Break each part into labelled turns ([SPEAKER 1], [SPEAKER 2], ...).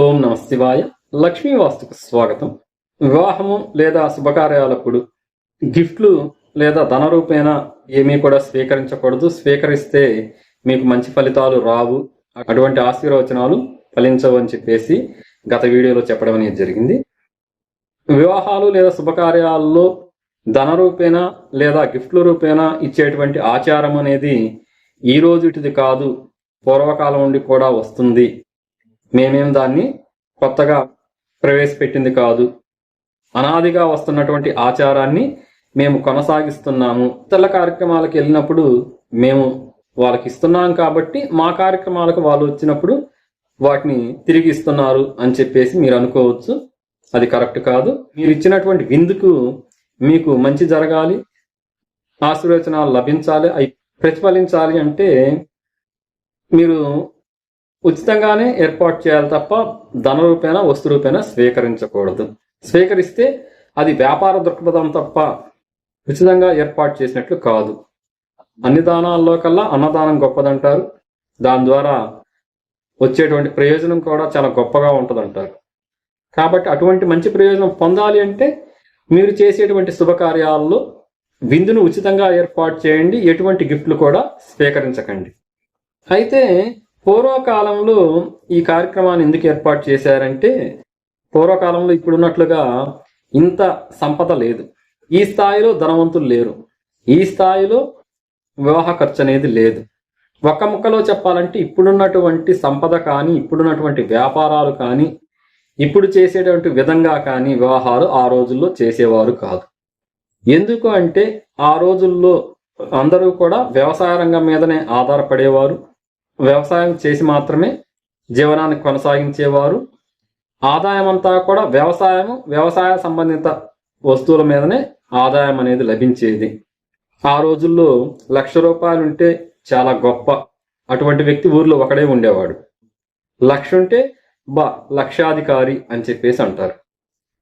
[SPEAKER 1] ఓం నమ శివాయ. లక్ష్మీ వాస్తుకు స్వాగతం. వివాహము లేదా శుభకార్యాలప్పుడు గిఫ్ట్లు లేదా ధన రూపేణ ఏమీ కూడా స్వీకరించకూడదు. స్వీకరిస్తే మీకు మంచి ఫలితాలు రావు. అటువంటి ఆశీర్వచనాలు ఫలించవు అని చెప్పేసి గత వీడియోలో చెప్పడం అనేది జరిగింది. వివాహాలు లేదా శుభకార్యాల్లో ధన రూపేణ లేదా గిఫ్ట్ల రూపేణ ఇచ్చేటువంటి ఆచారం అనేది ఈ రోజుటిది కాదు. పూర్వకాలం నుండి కూడా వస్తుంది. మేమేం దాన్ని కొత్తగా ప్రవేశపెట్టింది కాదు. అనాదిగా వస్తున్నటువంటి ఆచారాన్ని మేము కొనసాగిస్తున్నాము. ఇతరుల కార్యక్రమాలకు వెళ్ళినప్పుడు మేము వాళ్ళకి ఇస్తున్నాం కాబట్టి మా కార్యక్రమాలకు వాళ్ళు వచ్చినప్పుడు వాటిని తిరిగి ఇస్తున్నారు అని చెప్పేసి మీరు అనుకోవచ్చు. అది కరెక్ట్ కాదు. మీరు ఇచ్చినటువంటి విందుకు మీకు మంచి జరగాలి. ఆశీర్వచనాలు లభించాలి. అవి ప్రతిఫలించాలి అంటే మీరు ఉచితంగానే ఏర్పాటు చేయాలి తప్ప ధన రూపేణ వస్తు రూపేణ స్వీకరించకూడదు. స్వీకరిస్తే అది వ్యాపార దృక్పథం తప్ప ఉచితంగా ఏర్పాటు చేసినట్లు కాదు. అన్ని దానాల్లో కల్లా అన్నదానం గొప్పదంటారు. దాని ద్వారా వచ్చేటువంటి ప్రయోజనం కూడా చాలా గొప్పగా ఉంటుందంటారు. కాబట్టి అటువంటి మంచి ప్రయోజనం పొందాలి అంటే మీరు చేసేటువంటి శుభకార్యాల్లో విందును ఉచితంగా ఏర్పాటు చేయండి. ఎటువంటి గిఫ్ట్లు కూడా స్వీకరించకండి. అయితే పూర్వకాలంలో ఈ కార్యక్రమాన్ని ఎందుకు ఏర్పాటు చేశారంటే పూర్వకాలంలో ఇప్పుడున్నట్లుగా ఇంత సంపద లేదు. ఈ స్థాయిలో ధనవంతులు లేరు. ఈ స్థాయిలో వివాహ ఖర్చు అనేది లేదు. ఒక్క ముక్కలో చెప్పాలంటే ఇప్పుడున్నటువంటి సంపద కానీ ఇప్పుడున్నటువంటి వ్యాపారాలు కానీ ఇప్పుడు చేసేటువంటి విధంగా కానీ వివాహాలు ఆ రోజుల్లో చేసేవారు కాదు. ఎందుకు అంటే ఆ రోజుల్లో అందరూ కూడా వ్యవసాయ రంగం మీదనే ఆధారపడేవారు. వ్యవసాయం చేసి మాత్రమే జీవనాన్ని కొనసాగించేవారు. ఆదాయం అంతా కూడా వ్యవసాయము వ్యవసాయ సంబంధిత వస్తువుల మీదనే ఆదాయం అనేది లభించేది. ఆ రోజుల్లో లక్ష రూపాయలు ఉంటే చాలా గొప్ప. అటువంటి వ్యక్తి ఊర్లో ఒకడే ఉండేవాడు. లక్ష ఉంటే బా లక్షాధికారి అని చెప్పేసి అంటారు.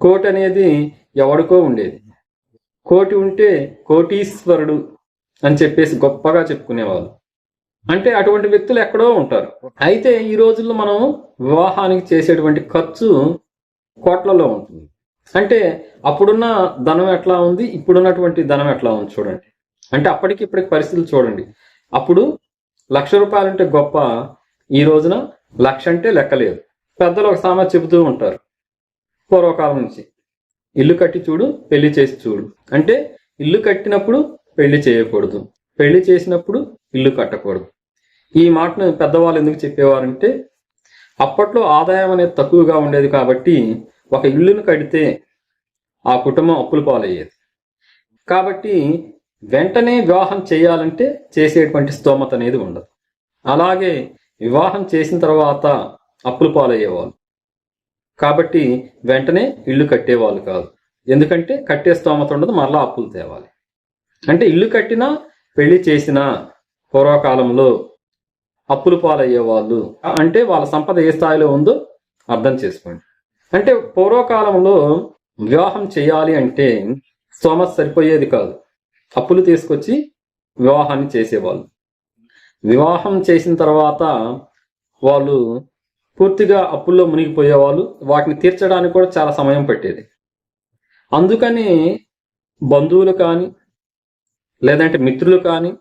[SPEAKER 1] కోటి అనేది ఎవడికో ఉండేది. కోటి ఉంటే కోటీశ్వరుడు అని చెప్పేసి గొప్పగా చెప్పుకునేవాళ్ళు. అంటే అటువంటి వ్యక్తులు ఎక్కడో ఉంటారు. అయితే ఈ రోజుల్లో మనం వివాహానికి చేసేటువంటి ఖర్చు కోట్లలో ఉంటుంది. అంటే అప్పుడున్న ధనం ఎట్లా ఉంది? ఇప్పుడున్నటువంటి ధనం ఎట్లా ఉంది చూడండి. అంటే అప్పటికి ఇప్పటికి పరిస్థితులు చూడండి. అప్పుడు లక్ష రూపాయలు అంటే గొప్ప ఈ రోజున లక్ష అంటే లెక్కలేదు పెద్దలు ఒక సామెత చెబుతూ ఉంటారు. పూర్వకాలం నుంచి ఇల్లు కట్టి చూడు పెళ్ళి చేసి చూడు. అంటే ఇల్లు కట్టినప్పుడు పెళ్ళి చేయకూడదు. పెళ్ళి చేసినప్పుడు ఇల్లు కట్టకూడదు. ఈ మాటను పెద్దవాళ్ళు ఎందుకు చెప్పేవారంటే అప్పట్లో ఆదాయం అనేది తక్కువగా ఉండేది కాబట్టి ఒక ఇల్లును కడితే ఆ కుటుంబం అప్పుల పాలయ్యేది. కాబట్టి వెంటనే వివాహం చేయాలంటే చేసేటువంటి స్తోమత అనేది ఉండదు. అలాగే వివాహం చేసిన తర్వాత అప్పుల పాలయ్యేవాళ్ళు. కాబట్టి వెంటనే ఇల్లు కట్టేవాళ్ళు కాదు. ఎందుకంటే కట్టే స్తోమత ఉండదు మరలా అప్పులు తేవాలి. అంటే ఇల్లు కట్టినా పెళ్ళి చేసినా పూర్వకాలంలో అప్పులు పాలయ్యేవాళ్ళు అంటే వాళ్ళ సంపద ఏ స్థాయిలో ఉందో అర్థం చేసుకోండి. అంటే పూర్వకాలంలో వివాహం చేయాలి అంటే స్తోమత సరిపోయేది కాదు. అప్పులు తీసుకొచ్చి వివాహాన్ని చేసేవాళ్ళు. వివాహం చేసిన తర్వాత వాళ్ళు పూర్తిగా అప్పుల్లో మునిగిపోయేవాళ్ళు. వాటిని తీర్చడానికి కూడా చాలా సమయం పట్టేది. అందుకని బంధువులు కానీ లేదంటే మిత్రులు కానీ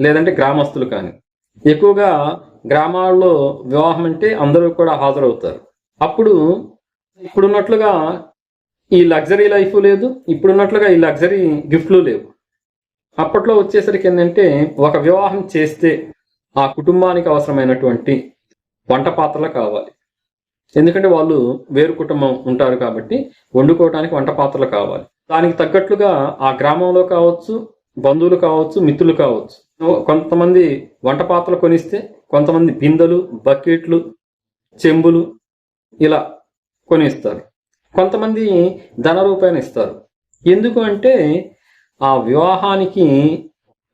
[SPEAKER 1] లేదంటే గ్రామస్తులు కానీ ఎక్కువగా గ్రామాల్లో వివాహం అంటే అందరూ కూడా హాజరవుతారు. అప్పుడు ఇప్పుడున్నట్లుగా ఈ లగ్జరీ లైఫ్ లేదు ఇప్పుడున్నట్లుగా ఈ లగ్జరీ గిఫ్ట్లు లేవు. అప్పట్లో వచ్చేసరికి ఏంటంటే ఒక వివాహం చేస్తే ఆ కుటుంబానికి అవసరమైనటువంటి వంట పాత్రలు కావాలి. ఎందుకంటే వాళ్ళు వేరు కుటుంబం ఉంటారు కాబట్టి వండుకోవడానికి వంట పాత్రలు కావాలి. దానికి తగ్గట్లుగా ఆ గ్రామంలో కావచ్చు బంధువులు కావచ్చు మిత్రులు కావచ్చు. కొంతమంది వంట పాత్రలు కొనిస్తే కొంతమంది బిందెలు బకెట్లు చెంబులు ఇలా కొనిస్తారు. కొంతమంది ధన రూపాయన ఇస్తారు. ఎందుకు అంటే ఆ వివాహానికి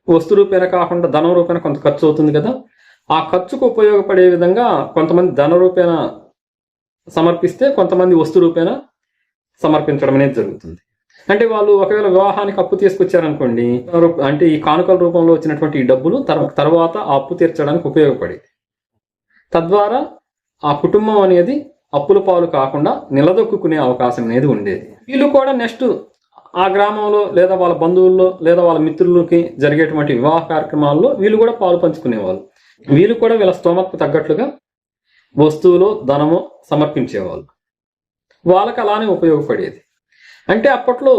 [SPEAKER 1] వస్తు రూపేణ కాకుండా ధనం రూపేణ కొంత ఖర్చు అవుతుంది కదా. ఆ ఖర్చుకు ఉపయోగపడే విధంగా కొంతమంది ధన రూపేణ సమర్పిస్తే కొంతమంది వస్తు రూపేణ సమర్పించడం అనేది జరుగుతుంది. అంటే వాళ్ళు ఒకవేళ వివాహానికి అప్పు తీసుకొచ్చారనుకోండి అంటే ఈ కానుకల రూపంలో వచ్చినటువంటి డబ్బులు తర్వాత ఆ అప్పు తీర్చడానికి ఉపయోగపడేది. తద్వారా ఆ కుటుంబం అనేది అప్పుల పాలు కాకుండా నిలదొక్కునే అవకాశం అనేది ఉండేది. వీళ్ళు కూడా నెక్స్ట్ ఆ గ్రామంలో లేదా వాళ్ళ బంధువుల్లో లేదా వాళ్ళ మిత్రులకి జరిగేటువంటి వివాహ కార్యక్రమాల్లో వీళ్ళు కూడా పాలు పంచుకునేవాళ్ళు. వీళ్ళు కూడా వీళ్ళ స్తోమతకు తగ్గట్లుగా వస్తువులు ధనము సమర్పించేవాళ్ళు. వాళ్ళకి అలానే ఉపయోగపడేది. అంటే అప్పట్లో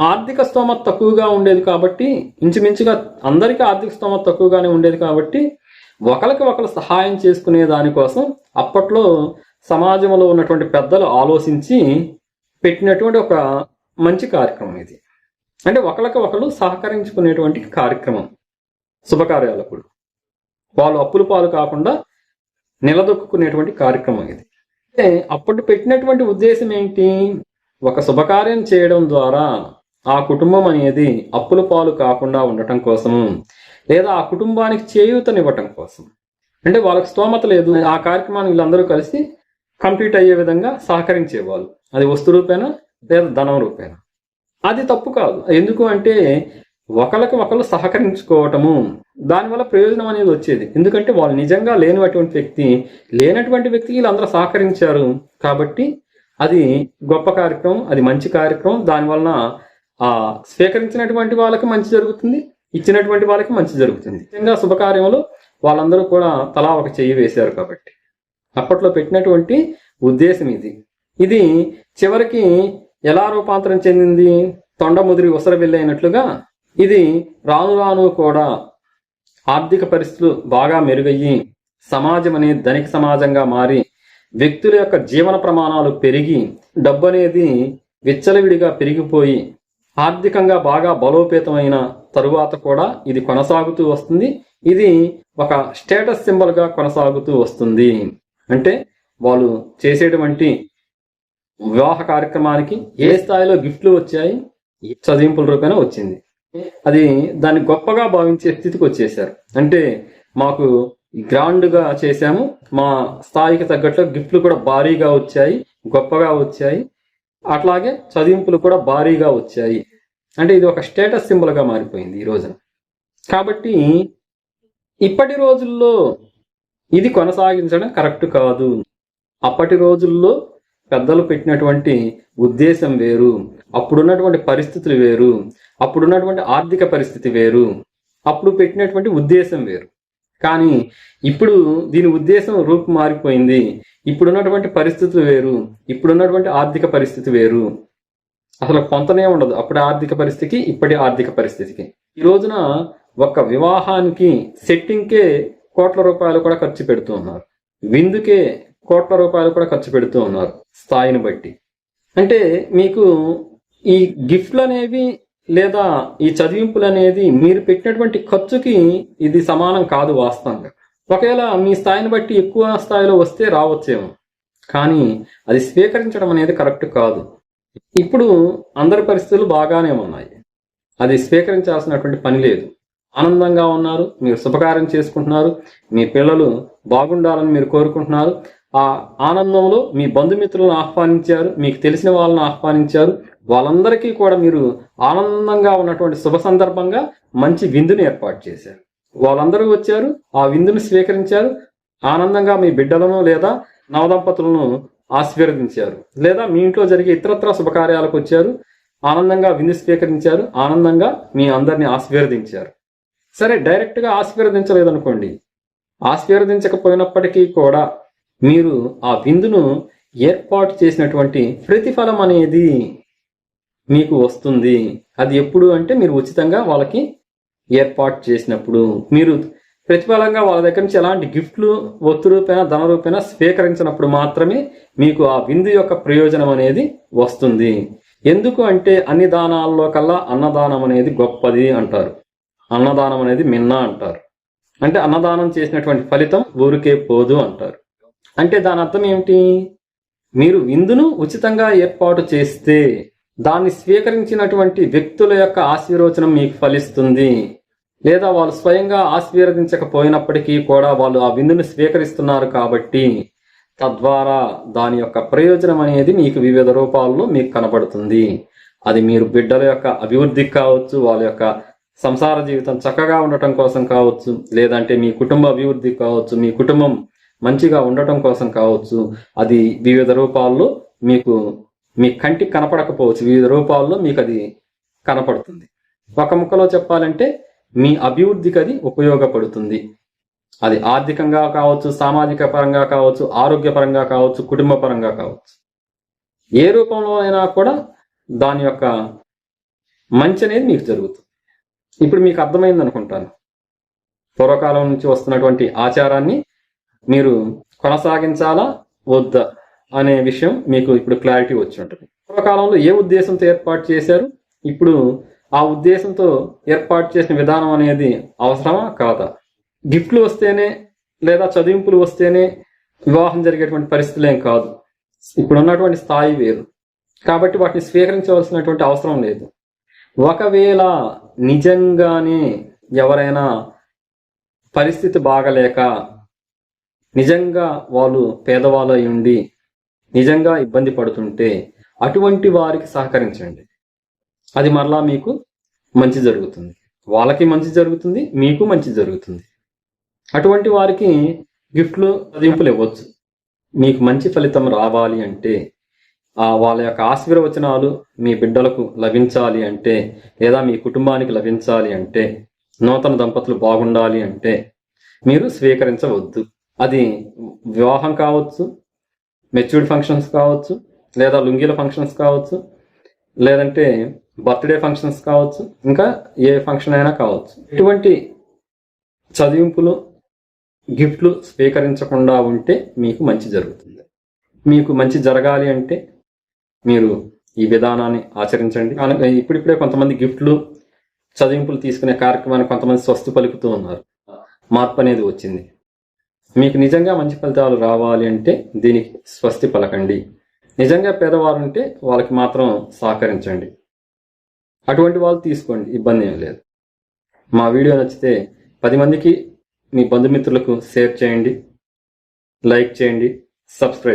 [SPEAKER 1] ఆర్థిక స్తోమత తక్కువగా ఉండేది కాబట్టి ఇంచుమించుగా అందరికీ ఆర్థిక స్తోమత తక్కువగానే ఉండేది కాబట్టి ఒకరికి ఒకరు సహాయం చేసుకునే దానికోసం అప్పట్లో సమాజంలో ఉన్నటువంటి పెద్దలు ఆలోచించి పెట్టినటువంటి ఒక మంచి కార్యక్రమం ఇది. అంటే ఒకరికి ఒకరు సహకరించుకునేటువంటి కార్యక్రమం. శుభకార్యాలకుడు వాళ్ళు అప్పులు పాలు కాకుండా నిలదొక్కునేటువంటి కార్యక్రమం ఇది. అంటే అప్పుడు పెట్టినటువంటి ఉద్దేశం ఏంటి? ఒక శుభకార్యం చేయడం ద్వారా ఆ కుటుంబం అనేది అప్పుల పాలు కాకుండా ఉండటం కోసము లేదా ఆ కుటుంబానికి చేయూతనివ్వటం కోసం. అంటే వాళ్ళకి స్తోమత లేదు ఆ కార్యక్రమాన్ని వీళ్ళందరూ కలిసి కంప్లీట్ అయ్యే విధంగా సహకరించేవాళ్ళు. అది వస్తు రూపేనా లేదా ధనం రూపేనా? అది తప్పు కాదు. ఎందుకు అంటే ఒకరికి ఒకరు సహకరించుకోవటము దానివల్ల ప్రయోజనం అనేది వచ్చేది. ఎందుకంటే వాళ్ళు నిజంగా లేనటువంటి వ్యక్తి లేనటువంటి వ్యక్తికి వీళ్ళందరూ సహకరించారు కాబట్టి అది గొప్ప కార్యక్రమం అది మంచి కార్యక్రమం. దానివలన ఆ స్వీకరించినటువంటి వాళ్ళకి మంచి జరుగుతుంది ఇచ్చినటువంటి వాళ్ళకి మంచి జరుగుతుంది. నిజంగా శుభకార్యంలో వాళ్ళందరూ కూడా తలా ఒక చెయ్యి వేశారు కాబట్టి. అప్పట్లో పెట్టినటువంటి ఉద్దేశం ఇది. ఇది చివరికి ఎలా రూపాంతరం చెందింది? తొండ ముదిరి ఉసర వెళ్ళైనట్లుగా ఇది రాను రాను కూడా ఆర్థిక పరిస్థితులు బాగా మెరుగయ్యి సమాజం అనేది ధనిక సమాజంగా మారి వ్యక్తుల యొక్క జీవన ప్రమాణాలు పెరిగి డబ్బు అనేది విచ్చలవిడిగా పెరిగిపోయి ఆర్థికంగా బాగా బలోపేతమైన తరువాత కూడా ఇది కొనసాగుతూ వస్తుంది. ఇది ఒక స్టేటస్ సింబల్గా కొనసాగుతూ వస్తుంది. అంటే వాళ్ళు చేసేటువంటి వివాహ కార్యక్రమానికి ఏ స్థాయిలో గిఫ్ట్లు వచ్చాయి? చదివింపుల రూపేణ వచ్చింది. అది దాన్ని గొప్పగా భావించే స్థితికి వచ్చేసారు అంటే మాకు గ్రాండ్గా చేశాము. మా స్థాయికి తగ్గట్లు గిఫ్ట్లు కూడా భారీగా వచ్చాయి గొప్పగా వచ్చాయి. అట్లాగే చదివింపులు కూడా భారీగా వచ్చాయి. అంటే ఇది ఒక స్టేటస్ సింబల్గా మారిపోయింది ఈ రోజున. కాబట్టి ఇప్పటి రోజుల్లో ఇది కొనసాగించడం కరెక్ట్ కాదు. అప్పటి రోజుల్లో పెద్దలు పెట్టినటువంటి ఉద్దేశం వేరు. అప్పుడున్నటువంటి పరిస్థితులు వేరు. అప్పుడున్నటువంటి ఆర్థిక పరిస్థితి వేరు. అప్పుడు పెట్టినటువంటి ఉద్దేశం వేరు. కానీ ఇప్పుడు దీని ఉద్దేశం రూపు మారిపోయింది. ఇప్పుడున్నటువంటి పరిస్థితులు వేరు. ఇప్పుడున్నటువంటి ఆర్థిక పరిస్థితి వేరు. అసలు పొంతనే ఉండదు. అప్పటి ఆర్థిక పరిస్థితికి ఇప్పటి ఆర్థిక పరిస్థితికి. ఈ రోజున ఒక వివాహానికి సెట్టింగ్కే కోట్ల రూపాయలు కూడా ఖర్చు పెడుతూ ఉన్నారు. విందుకే కోట్ల రూపాయలు కూడా ఖర్చు పెడుతూ ఉన్నారు స్థాయిని బట్టి. అంటే మీకు ఈ గిఫ్ట్లు అనేవి లేదా ఈ చదివింపులు అనేది మీరు పెట్టినటువంటి ఖర్చుకి ఇది సమానం కాదు వాస్తవంగా. ఒకవేళ మీ స్థాయిని బట్టి ఎక్కువ స్థాయిలో వస్తే రావచ్చేమో. కానీ అది స్వీకరించడం అనేది కరెక్ట్ కాదు. ఇప్పుడు అందరి పరిస్థితులు బాగానే ఉన్నాయి. అది స్వీకరించాల్సినటువంటి పని లేదు. ఆనందంగా ఉన్నారు మీరు శుభకార్యం చేసుకుంటున్నారు మీ పిల్లలు బాగుండాలని మీరు కోరుకుంటున్నారు ఆ ఆనందంలో మీ బంధుమిత్రులను ఆహ్వానించారు మీకు తెలిసిన వాళ్ళని ఆహ్వానించారు. వాళ్ళందరికీ కూడా మీరు ఆనందంగా ఉన్నటువంటి శుభ సందర్భంగా మంచి విందుని ఏర్పాటు చేశారు. వాళ్ళందరూ వచ్చారు ఆ విందును స్వీకరించారు. ఆనందంగా మీ బిడ్డలను లేదా నవదంపతులను ఆశీర్వదించారు. లేదా మీ ఇంట్లో జరిగే ఇతరత్ర శుభకార్యాలకు వచ్చారు. ఆనందంగా విందు స్వీకరించారు. ఆనందంగా మీ అందరిని ఆశీర్వదించారు. సరే డైరెక్ట్గా ఆశీర్వదించలేదనుకోండి. ఆశీర్వదించకపోయినప్పటికీ కూడా మీరు ఆ విందును ఏర్పాటు చేసినటువంటి ప్రతిఫలం అనేది మీకు వస్తుంది. అది ఎప్పుడు అంటే మీరు ఉచితంగా వాళ్ళకి ఏర్పాటు చేసినప్పుడు. మీరు ప్రతిఫలంగా వాళ్ళ దగ్గర నుంచి ఎలాంటి గిఫ్ట్లు ఒత్తు రూపేణ ధన రూపేణ స్వీకరించినప్పుడు మాత్రమే మీకు ఆ విందు యొక్క ప్రయోజనం అనేది వస్తుంది. ఎందుకు అంటే అన్ని దానాల్లో కల్లా అన్నదానం అనేది గొప్పది అంటారు. అన్నదానం అనేది మిన్న అంటారు. అంటే అన్నదానం చేసినటువంటి ఫలితం ఊరికే పోదు అంటారు. అంటే దాని అర్థం ఏమిటి? మీరు విందును ఉచితంగా ఏర్పాటు చేస్తే దాన్ని స్వీకరించినటువంటి వ్యక్తుల యొక్క ఆశీర్వచనం మీకు ఫలిస్తుంది. లేదా వాళ్ళు స్వయంగా ఆశీర్వదించకపోయినప్పటికీ కూడా వాళ్ళు ఆ విందును స్వీకరిస్తున్నారు కాబట్టి తద్వారా దాని యొక్క ప్రయోజనం అనేది మీకు వివిధ రూపాల్లో మీకు కనబడుతుంది. అది మీరు బిడ్డల యొక్క అభివృద్ధికి కావచ్చు వాళ్ళ యొక్క సంసార జీవితం చక్కగా ఉండటం కోసం కావచ్చు లేదంటే మీ కుటుంబ అభివృద్ధికి కావచ్చు మీ కుటుంబం మంచిగా ఉండటం కోసం కావచ్చు. అది వివిధ రూపాల్లో మీకు మీ కంటికి కనపడకపోవచ్చు. వివిధ రూపాల్లో మీకు అది కనపడుతుంది. ఒక ముక్కలో చెప్పాలంటే మీ అభివృద్ధికి అది ఉపయోగపడుతుంది. అది ఆర్థికంగా కావచ్చు సామాజిక పరంగా కావచ్చు ఆరోగ్యపరంగా కావచ్చు కుటుంబ పరంగా కావచ్చు. ఏ రూపంలో అయినా కూడా దాని యొక్క మంచి అనేది మీకు జరుగుతుంది. ఇప్పుడు మీకు అర్థమైంది అనుకుంటాను పూర్వకాలం నుంచి వస్తున్నటువంటి ఆచారాన్ని మీరు కొనసాగించాలా వద్దా అనే విషయం మీకు ఇప్పుడు క్లారిటీ వచ్చి ఉంటుంది పూర్వకాలంలో ఏ ఉద్దేశంతో ఏర్పాటు చేశారు? ఇప్పుడు ఆ ఉద్దేశంతో ఏర్పాటు చేసిన విధానం అనేది అవసరమా? కాదా? గిఫ్ట్లు వస్తేనే లేదా చదివింపులు వస్తేనే వివాహం జరిగేటువంటి పరిస్థితులు ఏం కాదు. ఇప్పుడున్నటువంటి స్థాయి వేరు. కాబట్టి వాటిని స్వీకరించవలసినటువంటి అవసరం లేదు. ఒకవేళ నిజంగానే ఎవరైనా పరిస్థితి బాగలేక నిజంగా వాళ్ళు పేదవాళ్ళై ఉండి నిజంగా ఇబ్బంది పడుతుంటే అటువంటి వారికి సహకరించండి. అది మరలా మీకు మంచి జరుగుతుంది. వాళ్ళకి మంచి జరుగుతుంది మీకు మంచి జరుగుతుంది. అటువంటి వారికి గిఫ్ట్లు చదింపులు ఇవ్వచ్చు. మీకు మంచి ఫలితం రావాలి అంటే ఆ వాళ్ళ యొక్క ఆశీర్వచనాలు మీ బిడ్డలకు లభించాలి అంటే లేదా మీ కుటుంబానికి లభించాలి అంటే నూతన దంపతులు బాగుండాలి అంటే మీరు స్వీకరించవద్దు. అది వివాహం కావచ్చు మెచ్యూర్డ్ ఫంక్షన్స్ కావచ్చు లేదా లుంగీల ఫంక్షన్స్ కావచ్చు లేదంటే బర్త్డే ఫంక్షన్స్ కావచ్చు ఇంకా ఏ ఫంక్షన్ అయినా కావచ్చు. ఇటువంటి చదివింపులు గిఫ్ట్లు స్వీకరించకుండా ఉంటే మీకు మంచి జరుగుతుంది. మీకు మంచి జరగాలి అంటే మీరు ఈ విధానాన్ని ఆచరించండి. ఇప్పుడిప్పుడే కొంతమంది గిఫ్ట్లు చదివింపులు తీసుకునే కార్యక్రమాన్ని కొంతమంది స్వస్తి పలుకుతూ ఉన్నారు. మార్పు అనేది వచ్చింది. మీకు నిజంగా మంచి ఫలితాలు రావాలి అంటే దీనికి స్వస్తి పలకండి. నిజంగా పేదవారు ఉంటే వాళ్ళకి మాత్రం సహకరించండి. అటువంటి వాళ్ళు తీసుకోండి ఇబ్బంది ఏం లేదు. మా వీడియో నచ్చితే పది మందికి మీ బంధుమిత్రులకు షేర్ చేయండి లైక్ చేయండి సబ్స్క్రైబ్